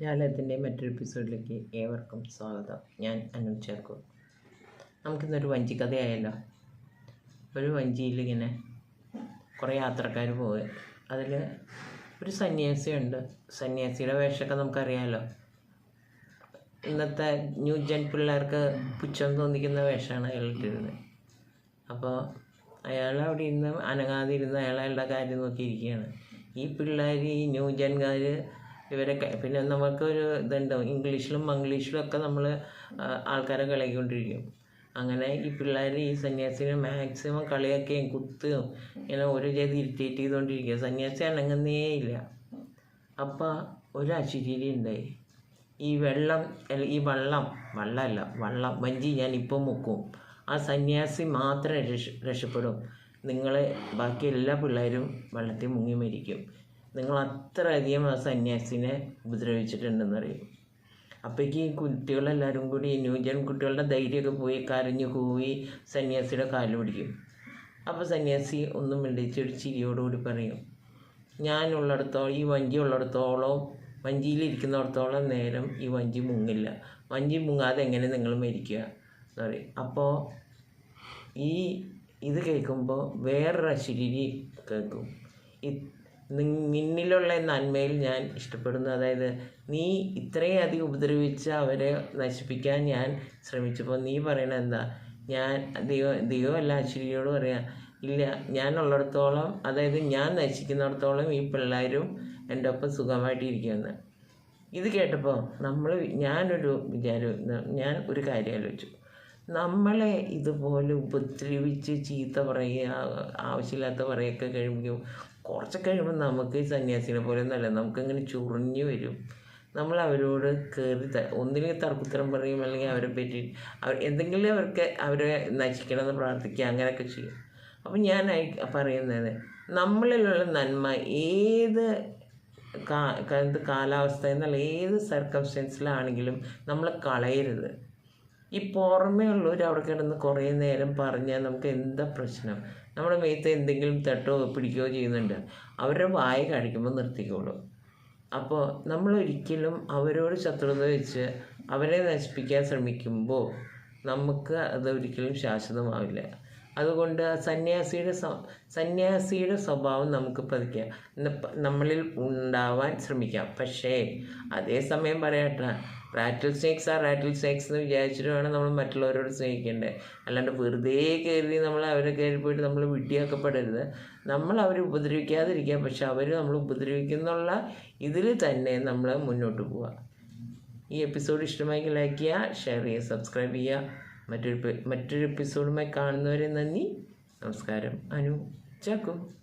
ജാലകത്തിന്റെ മറ്റൊരു എപ്പിസോഡിലേക്ക് ഏവർക്കും സ്വാഗതം. ഞാൻ അനു ചേർക്കു. നമുക്കിന്നൊരു വഞ്ചി കഥയായല്ലോ ഒരു വഞ്ചിയിൽ ഇങ്ങനെ കുറേ യാത്രക്കാർ പോയി അതിൽ ഒരു സന്യാസിയുണ്ട്. സന്യാസിയുടെ വേഷമൊക്കെ നമുക്കറിയാമല്ലോ ഇന്നത്തെ ന്യൂ ജൻ പിള്ളേർക്ക് പുച്ഛം തോന്നിക്കുന്ന വേഷമാണ് അയാൾ ഇട്ടിരുന്നത് അപ്പോൾ അയാൾ അവിടെ ഇരുന്ന് അനങ്ങാതിരുന്ന് അയാൾ അയാളുടെ കാര്യം നോക്കിയിരിക്കുകയാണ്. ഈ പിള്ളേർ ഈ ന്യൂ ജൻകാർ ഇവരൊക്കെ പിന്നെ നമുക്കൊരു ഇതുണ്ടാവും ഇംഗ്ലീഷിലും മംഗ്ലീഷിലും ഒക്കെ നമ്മൾ ആൾക്കാരെ കളിയാക്കിക്കൊണ്ടിരിക്കും അങ്ങനെ ഈ പിള്ളേർ ഈ സന്യാസിനെ മാക്സിമം കളിയാക്കുകയും കുത്തുകയും ഇങ്ങനെ ഓരോ ചെയ്ത് ഇറിറ്റേറ്റ് ചെയ്തുകൊണ്ടിരിക്കുക സന്യാസി അനങ്ങുന്നേ ഇല്ല. അപ്പോൾ ഒരു അശുചിരി ഉണ്ടായി ഈ വെള്ളം ഈ വള്ളം വള്ളമല്ല വള്ളം വഞ്ചി ഞാൻ ഇപ്പോൾ മുക്കും. ആ സന്യാസി മാത്രം രക്ഷ രക്ഷപ്പെടും. നിങ്ങളെ ബാക്കി എല്ലാ പിള്ളേരും വെള്ളത്തിൽ മുങ്ങി മരിക്കും. നിങ്ങൾ അത്രയധികം ആ സന്യാസിനെ ഉപദ്രവിച്ചിട്ടുണ്ടെന്നറിയും? അപ്പോഴേക്ക് ഈ കുട്ടികളെല്ലാവരും കൂടി ന്യൂജൻ കുട്ടികളുടെ ധൈര്യമൊക്കെ പോയി കരഞ്ഞു കൂവി സന്യാസിയുടെ കാൽ പിടിക്കും. അപ്പോൾ സന്യാസി ഒന്നും മിണ്ടിച്ചൊരു ചിരിയോടുകൂടി പറയും ഞാനുള്ളിടത്തോളം ഈ വഞ്ചി ഉള്ളിടത്തോളം വഞ്ചിയിലിരിക്കുന്നിടത്തോളം നേരം ഈ വഞ്ചി മുങ്ങില്ല. വഞ്ചി മുങ്ങാതെ എങ്ങനെ നിങ്ങൾ മരിക്കുക? പറയും. അപ്പോൾ ഈ ഇത് കേൾക്കുമ്പോൾ വേറൊരു അശരീരി കേൾക്കും. നിന്നിലുള്ള നന്മയിൽ ഞാൻ ഇഷ്ടപ്പെടുന്നു. അതായത് നീ ഇത്രയും അധികം ഉപദ്രവിച്ച് അവരെ നശിപ്പിക്കാൻ ഞാൻ ശ്രമിച്ചപ്പോൾ നീ പറയണ എന്താ? ഞാൻ ദൈവം ദൈവമല്ല അശ്വരിയോട് പറയാം ഇല്ല ഞാനുള്ളിടത്തോളം അതായത് ഞാൻ നശിക്കുന്നിടത്തോളം ഈ പിള്ളേരും എന്റെ ഒപ്പം സുഖമായിട്ടിരിക്കുമെന്ന്. ഇത് കേട്ടപ്പോൾ നമ്മൾ ഞാനൊരു വിചാരം ഞാൻ ഒരു കാര്യം ആലോചിച്ചു. നമ്മളെ ഇതുപോലെ ഉപദ്രവിച്ച് ചീത്ത പറയുക ആവശ്യമില്ലാത്ത പറയൊക്കെ കഴിയുമ്പോൾ കുറച്ച് കഴിയുമ്പോൾ നമുക്ക് ഈ സന്യാസിനെ പോലെ ഒന്നല്ല നമുക്കിങ്ങനെ ചുറിഞ്ഞു വരും. നമ്മൾ അവരോട് കയറി ഒന്നിനെ തർക്കുത്തരം പറയും അല്ലെങ്കിൽ അവരെ പറ്റി അവർ എന്തെങ്കിലും അവർക്ക് അവരെ നശിക്കണമെന്ന് പ്രാർത്ഥിക്കുക അങ്ങനെയൊക്കെ ചെയ്യും. അപ്പം ഞാൻ പറയുന്നത് നമ്മളിലുള്ള നന്മ ഏത് കാ കാലാവസ്ഥ എന്നുള്ള ഏത് സർക്കംസ്റ്റൻസിലാണെങ്കിലും നമ്മൾ കളയരുത്. ഈ പുറമേയുള്ളവർ അവിടെ കിടന്ന് കുറേ നേരം പറഞ്ഞാൽ നമുക്ക് എന്താ പ്രശ്നം? നമ്മുടെ മേത്ത് എന്തെങ്കിലും തട്ടോ പിടിക്കുകയോ ചെയ്യുന്നുണ്ട്. അവരുടെ വായ കഴിക്കുമ്പോൾ നിർത്തിക്കോളൂ. അപ്പോൾ നമ്മൾ ഒരിക്കലും അവരോട് ശത്രുത വെച്ച് അവരെ നശിപ്പിക്കാൻ ശ്രമിക്കുമ്പോൾ നമുക്ക് അതൊരിക്കലും ശാശ്വതമാവില്ല. അതുകൊണ്ട് സന്യാസിയുടെ സന്യാസിയുടെ സ്വഭാവം നമുക്ക് പതിക്കാം. നമ്മളിൽ ഉണ്ടാവാൻ ശ്രമിക്കാം. പക്ഷേ അതേസമയം പറയട്ടെ റാറ്റിൽ സ്നേക്സ് ആ റാറ്റിൽ സ്നേക്സ് എന്ന് വിചാരിച്ചിട്ട് വേണം നമ്മൾ മറ്റുള്ളവരോട് സ്നേഹിക്കേണ്ടത് അല്ലാണ്ട് വെറുതെ കയറി നമ്മൾ അവരെ കയറി പോയിട്ട് നമ്മൾ വിട്ടിയാക്കപ്പെടരുത് നമ്മൾ അവരെ ഉപദ്രവിക്കാതിരിക്കുക പക്ഷെ അവർ നമ്മൾ ഉപദ്രവിക്കുന്നുള്ള ഇതിൽ തന്നെ നമ്മൾ മുന്നോട്ട് പോവുക ഈ എപ്പിസോഡ് ഇഷ്ടമായി ലൈക്ക് ചെയ്യുക ഷെയർ ചെയ്യുക സബ്സ്ക്രൈബ് ചെയ്യുക. മറ്റൊരു മറ്റൊരു എപ്പിസോഡുമായി കാണുന്നവരെ നന്ദി. നമസ്കാരം. അനു ചാക്കും.